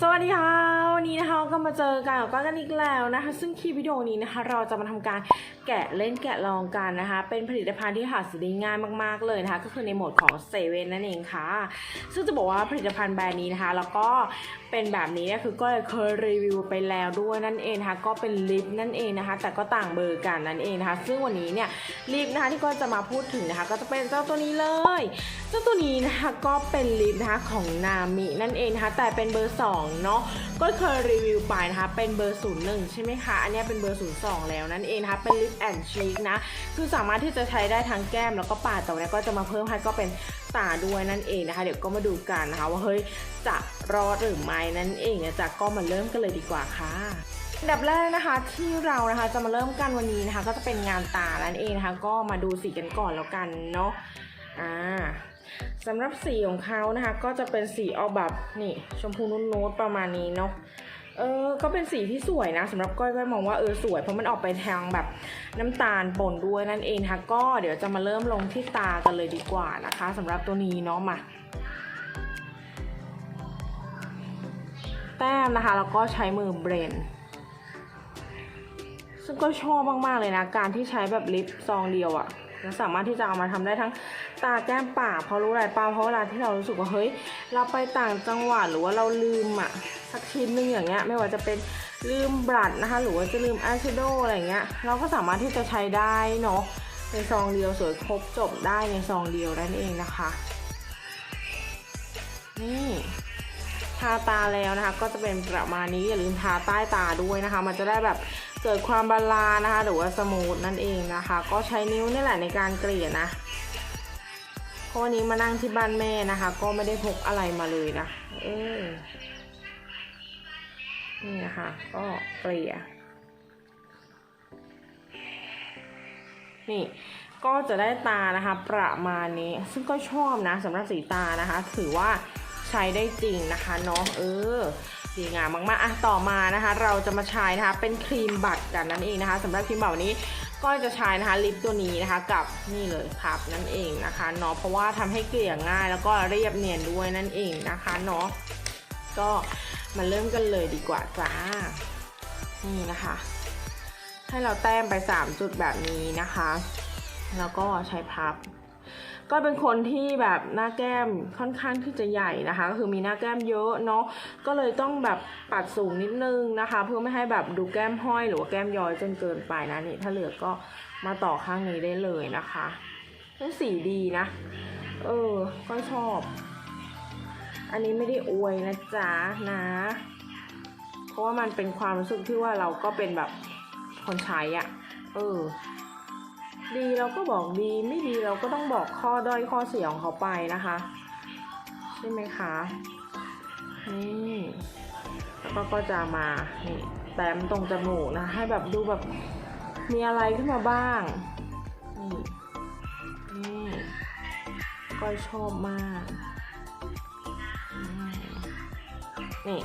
สวัสดีค่ะวันนี้นะคะก็มาเจอกันกับก้อยกันอีกแล้วนะคะ ซึ่งคลิปวิดีโอนี้นะคะ เราจะมาทำการ แกะเล่นแกะลองกันนะคะ เป็นผลิตภัณฑ์ที่หาซื้อได้ง่ายมากๆเลยนะคะ ก็คือในโหมดของเซเว่นนั่นเองค่ะ ซึ่งจะบอกว่าผลิตภัณฑ์แบรนด์นี้นะคะ แล้วก็เป็นแบบนี้นคือก็เคยรีวิวไปแล้วด้วยนั่นเองนะคะ ก็เป็นลิปนั่นเองนะคะ แต่ก็ต่างเบอร์กันนั่นเองนะคะ ซึ่งวันนี้เนี่ยลิปนะคะที่ก็จะมาพูดถึงนะคะ ก็จะเป็นเจ้าตัวนี้เลย เจ้าตัวนี้นะคะก็เป็นลิปนะคะของนามินั่นเองนะคะ แต่เป็นเบอร์2เนาะ ก็เคยรีวิวไปนะคะ เป็นเบอร์01ใช่ไหมคะ อันนี้เป็นเบอร์02แล้วนั่นเองนะคะ เป็นลิปแอนด์ชีกนะ คือสามารถที่จะใช้ได้ทั้งแก้มแล้วก็ปากแต่วันนี้ก็จะมาเพิ่มให้ก็เป็นตาด้วยนั่นเองนะคะ เดี๋ยวก็มาดูกันนะคะ ว่าเฮ้ยจะรอดหรือไม่นั่นเองนะจ๊ะก็มาเริ่มกันเลยดีกว่าค่ะอันดับแรกนะคะที่เรานะคะจะมาเริ่มกันวันนี้นะคะ ก็จะเป็นงานตานั่นเองนะคะ ก็มาดูสีกันก่อนแล้วกันเนาะอ่าสำหรับสีของเขานะคะ ก็จะเป็นสีออกแบบนี่ชมพูนุ่นๆประมาณนี้เนาะ เออ ก็เป็นสีที่สวยนะสำหรับก้อยก้อยมองว่าเออสวยเพราะมันออกไปทางแบบน้ำตาลปนด้วยนั่นเองนะคะก็เดี๋ยวจะมาเริ่มลงที่ตากันเลยดีกว่านะคะสำหรับตัวนี้เนาะมาแต้มนะคะแล้วก็ใช้มือเบรนซึ่งก็ชอบมากๆเลยนะ การที่ใช้แบบลิปซองเดียวอะ่ะแล้วสามารถที่จะเอามาทำได้ทั้งตาแก้มปากเพราะรู้อะไรเปล่าเพราะเวลาที่เรารู้สึกว่าเฮ้ย เราไปต่างจังหวัดหรือว่าเราลืมอะ่ะ สักชิ้นหนึ่งอย่างเงี้ยไม่ว่าจะเป็นลืมบลัดนะคะ หรือว่าจะลืมอายแชโดว์อะไรเงี้ยเราก็สามารถที่จะใช้ได้เนาะในซองเดียวสวยครบจบได้ในซองเดียวนั่นเองนะคะ นี่ทาตาแล้วนะคะ ก็จะเป็นประมาณนี้อย่าลืมทาใต้ตาด้วยนะคะ มันจะได้แบบเกิดความบาลานซ์นะคะ หรือว่าสมูทนั่นเองนะคะ ก็ใช้นิ้วนี่แหละในการเกลี่ยนะเพราะวันนี้มานั่งที่บ้านแม่นะคะ ก็ไม่ได้พกอะไรมาเลยนะเออ นี่นะคะก็เกลี่ย นี่ก็จะได้ตานะคะประมาณนี้ ซึ่งก็ชอบนะสำหรับสีตานะคะ ถือว่าใช้ได้จริงนะคะเนาะเออดีงามมากๆอะต่อมานะคะ เราจะมาใช้นะคะเป็นครีมบัตรกันนั่นเองนะคะสำหรับครีมบัตรวันนี้ก็จะใช้นะคะลิปตัวนี้นะคะกับนี่เลยครับนั่นเองนะคะเนาะเพราะว่าทำให้เกลี่ยง่ายแล้วก็เรียบเนียนด้วยนั่นเองนะคะเนาะ ก็มาเริ่มกันเลยดีกว่าจ้า นี่นะคะ ให้เราแต้มไป 3 จุดแบบนี้นะคะ แล้วก็ใช้พับ ก็เป็นคนที่แบบหน้าแก้มค่อนข้างที่จะใหญ่นะคะ ก็คือมีหน้าแก้มเยอะเนาะ ก็เลยต้องแบบปัดสูงนิดนึงนะคะ เพื่อไม่ให้แบบดูแก้มห้อยหรือว่าแก้มย้อยจนเกินไปนะนี่ถ้าเหลือก็มาต่อข้างนี้ได้เลยนะคะทั้งสีดีนะ เออ ก็ชอบ อันนี้ไม่ได้อวยนะจ๊ะนะ เพราะว่ามันเป็นความรู้สึกที่ว่าเราก็เป็นแบบคนใช้อะ่ะเออ ดีเราก็บอกดีไม่ดีเราก็ต้องบอกข้อด้อยข้อเสียของเขาไปนะคะ ใช่ไหมคะนี่แล้วก็ก็จะมานี่แต้มตรงจมูกนะ ให้แบบดูแบบมีอะไรขึ้นมาบ้าง นี่ นี่ ก็ชอบมาก นี่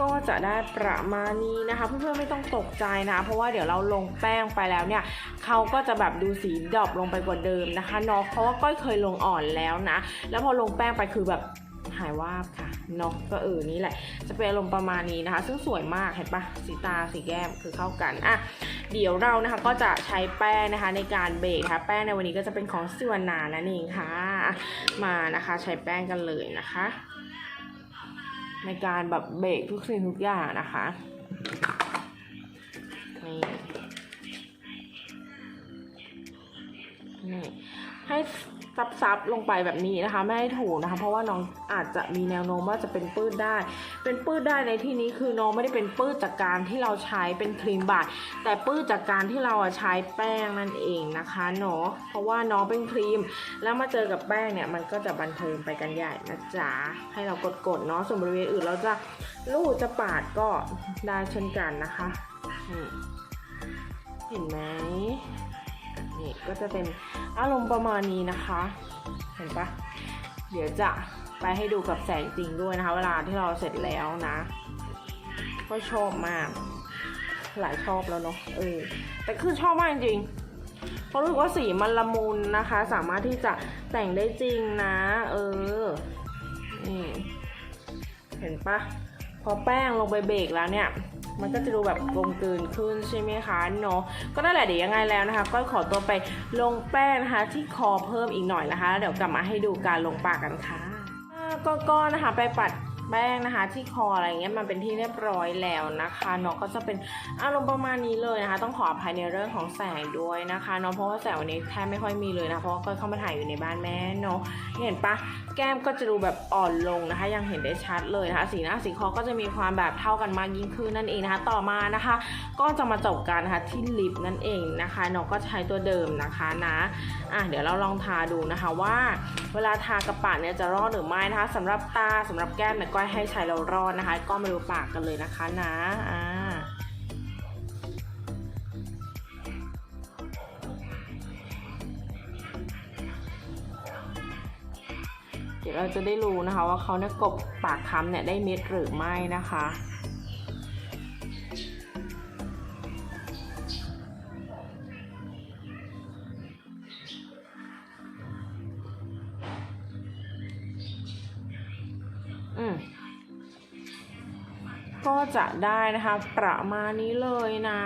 ก็จะได้ประมาณนี้นะคะ เพื่อนๆไม่ต้องตกใจนะ เพราะว่าเดี๋ยวเราลงแป้งไปแล้วเนี่ยเขาก็จะแบบดูสีดรอปลงไปกว่าเดิมนะคะเนาะเพราะว่าก้อยเคยลงอ่อนแล้วนะ แล้วพอลงแป้งไปคือแบบหายวาบค่ะเนาะก็เออนี่แหละ จะเป็นอารมณ์ประมาณนี้นะคะ ซึ่งสวยมากเห็นปะสีตาสีแก้มคือเข้ากันอะเดี๋ยวเรานะคะก็จะใช้แป้งนะคะในการเบรกนะคะแป้งในวันนี้ก็จะเป็นของสิวนานั่นเองค่ะ มานะคะใช้แป้งกันเลยนะคะ ในการแบบเบรกทุกสิ่งทุกอย่างนะคะนี่นี่ให้ ซับซับๆลงไปแบบนี้นะคะ ไม่ให้ถูนะคะ เพราะว่าน้องอาจจะมีแนวโน้มว่าจะเป็นปื้ดได้ เป็นปื้ดได้ในที่นี้คือน้องไม่ได้เป็นปื้ดจากการที่เราใช้เป็นครีมบาดแต่ปื้ดจากการที่เราใช้แป้งนั่นเองนะคะเนาะเพราะว่าน้องเป็นครีม แล้วมาเจอกับแป้งเนี่ยมันก็จะบันเทิงไปกันใหญ่นะจ๊ะให้เรากดๆเนาะส่วนบริเวณอื่นเราจะลูดจะปาดก็ได้เช่นกันนะคะนี่เห็นไหม นี่ก็จะเป็นอารมณ์ประมาณนี้นะคะ เห็นปะเดี๋ยวจะไปให้ดูกับแสงจริงด้วยนะคะ เวลาที่เราเสร็จแล้วนะ ก็ชอบมาก หลายชอบแล้วเนาะเออแต่คือชอบมากจริงเพราะรู้สึกว่าสีมันละมุนนะคะ สามารถที่จะแต่งได้จริงนะ เออนี่เห็นปะพอแป้งลงไปเบรกแล้วเนี่ย มันก็จะดูแบบกลมกลืนขึ้นใช่ไหมคะเนาะก็นั่นแหละเดี๋ยวยังไงแล้วนะคะ ก็ขอตัวไปลงแป้งนะคะ ที่คอเพิ่มอีกหน่อยนะคะแล้วเดี๋ยวกลับมาให้ดูการลงปากกันค่ะอ่าก็ก็นะคะไปปัด แป้งนะคะ ที่คออะไรเงี้ยมันเป็นที่เรียบร้อยแล้วนะคะเนาะก็จะเป็นอารมณ์ประมาณนี้เลยนะคะ ต้องขออภัยในเรื่องของแสงด้วยนะคะเนาะเพราะว่าแสงวันนี้แทบไม่ค่อยมีเลยนะเพราะว่าก็เข้ามาถ่ายอยู่ในบ้านแม่เนาะเห็นปะแก้มก็จะดูแบบอ่อนลงนะคะ ยังเห็นได้ชัดเลยนะคะสีหน้าสีคอก็จะมีความแบบเท่ากันมากยิ่งขึ้นนั่นเองนะคะ ต่อมานะคะ ก็จะมาจบกันนะคะที่ลิปนั่นเองนะคะเนาะก็ใช้ตัวเดิมนะคะนะอะเดี๋ยวเราลองทาดูนะคะว่า เวลาทากระปากเนี่ยจะรอดหรือไม่นะคะสำหรับตาสำหรับแก้มเนี่ยก็ให้ใช้เรารอดนะคะ ก็มาดูปากกันเลยนะคะนะอ่าเดี๋ยวเราจะได้รู้นะคะว่าเขาเนี่ยกบปากค้ำเนี่ยได้เม็ดหรือไม่นะคะ จะได้นะคะ ประมาณนี้เลยนะ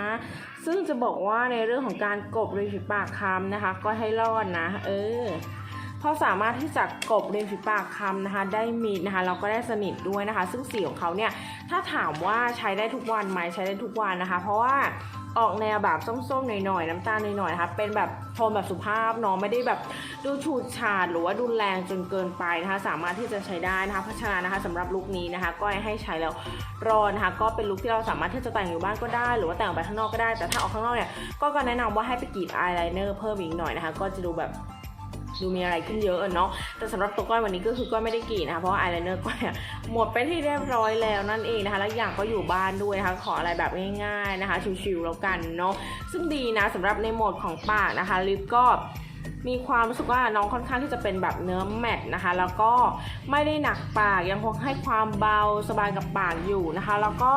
ซึ่งจะบอกว่าในเรื่องของการกบริมฝีปากคำนะคะ ก็ให้รอดนะ เออเพราะสามารถที่จะกบริมฝีปากคำนะคะ ได้มีดนะคะเราก็ได้สนิทด้วยนะคะ ซึ่งสีของเขาเนี่ยถ้าถามว่าใช้ได้ทุกวันไหมใช้ได้ทุกวันนะคะ เพราะว่า ออกแนวแบบส้มๆหน่อยๆน้ำตาลหน่อยๆนะคะเป็นแบบโทนแบบสุภาพเนาะไม่ได้แบบดูฉูดฉาดหรือว่าดูแรงจนเกินไปนะคะ สามารถที่จะใช้ได้นะคะเพราะฉะนั้นนะคะสำหรับลุคนี้นะคะ ก็ให้ใช้แล้วรอนะคะก็เป็นลุคที่เราสามารถที่จะแต่งอยู่บ้านก็ได้ หรือว่าแต่งออกไปข้างนอกก็ได้แต่ถ้าออกข้างนอกเนี่ยก็ก็แนะนำว่าให้ไปกรีดอายไลเนอร์เพิ่มอีกหน่อยนะคะ ก็จะดูแบบ ดูมีอะไรขึ้นเยอะเนาะ แต่สำหรับตัวก้อยวันนี้ก็คือก้อยไม่ได้กรีดนะคะ เพราะว่าอายไลเนอร์ก้อยหมดไปที่เรียบร้อยแล้วนั่นเองนะคะ แล้วอย่างก็อยู่บ้านด้วยนะคะ ขออะไรแบบง่ายๆนะคะ ชิวๆแล้วกันเนาะ ซึ่งดีนะสำหรับในโหมดของปากนะคะ ลิปก็มีความรู้สึกว่าน้องค่อนข้างที่จะเป็นแบบเนื้อแมตนะคะ แล้วก็ไม่ได้หนักปากยังคงให้ความเบาสบายกับปากอยู่นะคะ แล้วก็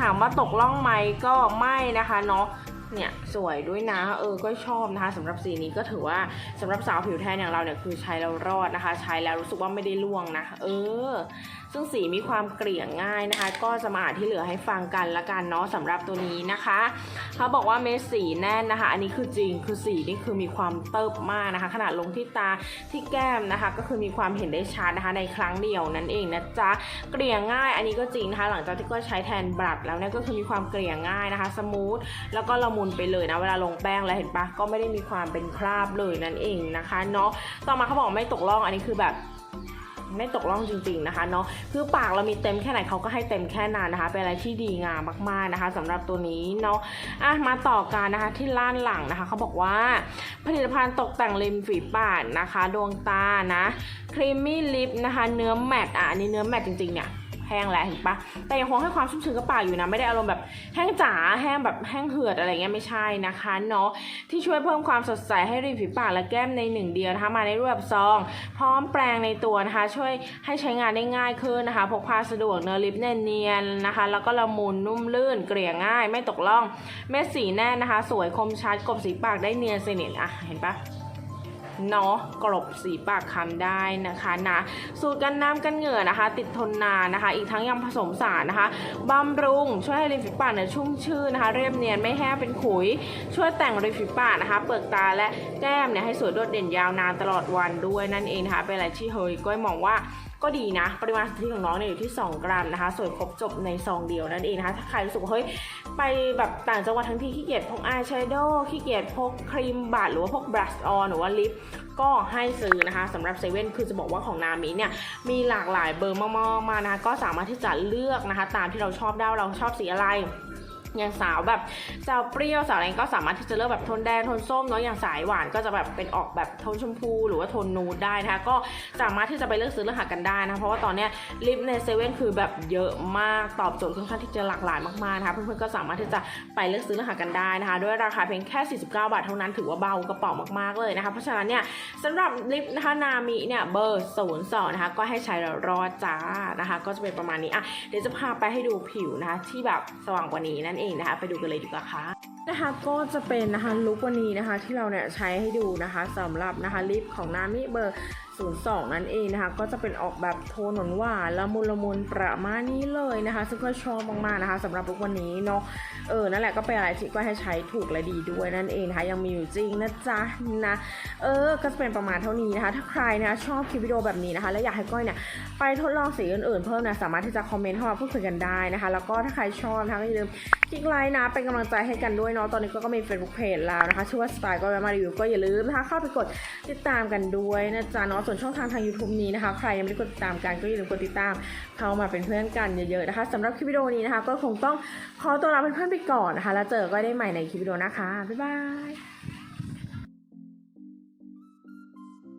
ถามว่าตกล่องไหมก็ไม่นะคะเนาะ เนี่ยสวยด้วยนะเออก็ชอบนะคะสำหรับสีนี้ก็ถือว่าสำหรับสาวผิวแทนอย่างเราเนี่ยคือใช้แล้วรอดนะคะ ใช้แล้วรู้สึกว่าไม่ได้ล่วงนะ เออ ซึ่งสีมีความเกลี่ยง่ายนะคะ ก็จะมาอ่านที่เหลือให้ฟังกันละกันเนาะสำหรับตัวนี้นะคะเขาบอกว่าเม็ดสีแน่นนะคะ อันนี้คือจริงคือสีนี่คือมีความเติบมากนะคะ ขนาดลงที่ตาที่แก้มนะคะ ก็คือมีความเห็นได้ชัดนะคะ ในครั้งเดียวนั่นเองนะจ๊ะเกลี่ยง่าย อันนี้ก็จริงนะคะ หลังจากที่ก็ใช้แทนบลัดแล้วเนี่ยก็คือมีความเกลี่ยง่ายนะคะ สมูทแล้วก็ละมุนไปเลยนะเวลาลงแป้งแล้วเห็นปะก็ไม่ได้มีความเป็นคราบเลยนั่นเองนะคะเนาะต่อมาเขาบอกไม่ตกล่องอันนี้คือแบบ ไม่ตกล่องจริง ๆนะคะเนาะคือปากเรามีเต็มแค่ไหนเขาก็ให้เต็มแค่นั้นนะคะ เป็นอะไรที่ดีงามมากๆนะคะสำหรับตัวนี้เนาะอะมาต่อกันนะคะที่ล้านหลังนะคะเขาบอกว่าผลิตภัณฑ์ตกแต่งริมฝีปากนะคะ ดวงตานะครีมมี่ลิปนะคะ เนื้อแมตต์อะอันนี้เนื้อแมตต์จริงๆเนี่ย แห้งแล้วเห็นปะแต่ยังคงให้ความชุ่มชื้นกับปากอยู่นะ ไม่ได้อารมณ์แบบแห้งจ๋าแห้งแบบแห้งเหือดอะไรเงี้ยไม่ใช่นะคะเนาะที่ช่วยเพิ่มความสดใสให้ริมฝีปากและแก้มในหนึ่งเดียวนะคะมาในรูปแบบซอง พร้อมแปรงในตัวนะคะ ช่วยให้ใช้งานได้ง่ายขึ้นนะคะพกพาสะดวกเนื้อลิปเนียนๆนะคะ แล้วก็ละมุนนุ่มลื่นเกลี่ยง่าย ไม่ตกล่องเม็ดสีแน่นนะคะ สวยคมชัดกลบสีปากได้เนียนสนิทอะเห็นปะ เนาะกลบสีปากคำได้นะคะนะสูตรกันน้ำกันเหงื่อนะคะ ติดทนนานนะคะ อีกทั้งยังผสมสารนะคะบำรุง ช่วยให้ริมฝีปากเนี่ยชุ่มชื่นนะคะ เรียบเนียนไม่แห้งเป็นขุย ช่วยแต่งริมฝีปากนะคะ เปลือกตาและแก้มเนี่ยให้สวยโดดเด่นยาวนานตลอดวันด้วยนั่นเองนะคะเป็นอะไรที่เฮยก้อยมองว่าก็ดีนะ ปริมาณที่ของน้องเนี่ยอยู่ที่ 2 กรัมนะคะสวยครบจบในซองเดียวนั่นเองนะคะ ถ้าใครรู้สึกว่าเฮ้ยไปแบบต่างจังหวัดทั้งทีขี้เกียจพกอายแชโดว์ขี้เกียจพกครีมบัตหรือว่าพกบลัชออนหรือว่าลิปก็ให้ซื้อนะคะสำหรับเซเว่นคือจะบอกว่าของนามิเนี่ยมีหลากหลายเบอร์มากๆมานะคะก็สามารถที่จะเลือกนะคะ ตามที่เราชอบได้เราชอบสีอะไร อย่างสาวแบบสาวเปรี้ยวสาวอะไรก็สามารถที่จะเลือกแบบโทนแดงโทนส้มเนาะอย่างสายหวานก็จะแบบเป็นออกแบบโทนชมพู หรือว่าโทนนูดได้นะคะก็สามารถที่จะไปเลือกซื้อเลือกหากันได้นะเพราะว่าตอนเนี้ยลิปในเซเว่นคือแบบเยอะมากตอบโจทย์ค่อนข้างที่จะหลากหลายมากๆนะคะเพื่อนๆก็สามารถที่จะไปเลือกซื้อเลือกหากันได้นะคะด้วยราคาเพียงแค่ 49 บาทเท่านั้นถือว่าเบากระเป๋ามากๆเลยนะคะเพราะฉะนั้นเนี่ยสำหรับลิปนะคะนามิเนี่ยเบอร์02นะคะก็ให้ใช้แล้วรอดจ้านะคะ ก็จะเป็นประมาณนี้อะเดี๋ยวจะพาไปให้ดูผิวนะคะที่แบบสว่างกว่านี้นั่นเองนะคะ ไปดูกันเลยดีกว่าค่ะนะคะก็จะเป็นนะคะลุควันนี้นะคะที่เราเนี่ยใช้ให้ดูนะคะสำหรับนะคะลิปของนามิเบอร์ 02 นั่นเองนะคะ ก็จะเป็นออกแบบโทนหวานละมุนละมุนประมาณนี้เลยนะคะ ซึ่งก็ชอบมากๆนะคะสำหรับลุควันนี้เนาะเออนั่นแหละก็เป็นอะไรที่ก็ให้ใช้ถูกและดีด้วยนั่นเองนะคะยังมีอยู่จริงนะจ๊ะนะเออก็จะเป็นประมาณเท่านี้นะคะ ถ้าใครนะคะชอบคลิปวิดีโอแบบนี้นะคะ และอยากให้ก้อยเนี่ยไปทดลองสีอื่นๆเพิ่มนะสามารถที่จะคอมเมนต์เข้ามาพูดคุยกันได้นะคะ แล้วก็ถ้าใครชอบนะคะก็อย่าลืมคลิกไลค์นะเป็นกำลังใจให้กันด้วยเนาะตอนนี้ก็มี Facebook Page แล้วนะคะชื่อว่าสไตล์ก็มารีวิวก็อย่าลืมนะคะเข้าไปกดติดตามกันด้วยนะจ๊ะเนาะส่วนช่องทางทาง YouTube นี้นะคะ ใครยังไม่ได้กดติดตามกันก็อย่าลืมกดติดตาม เข้ามาเป็นเพื่อนกันเยอะๆนะคะสำหรับคลิปวิดีโอนี้นะคะ ก็คงต้องขอตัวลาเพื่อนๆไปก่อนนะคะ แล้วเจอก็ได้ใหม่ในคลิปวิดีโอนะคะ บ๊ายบาย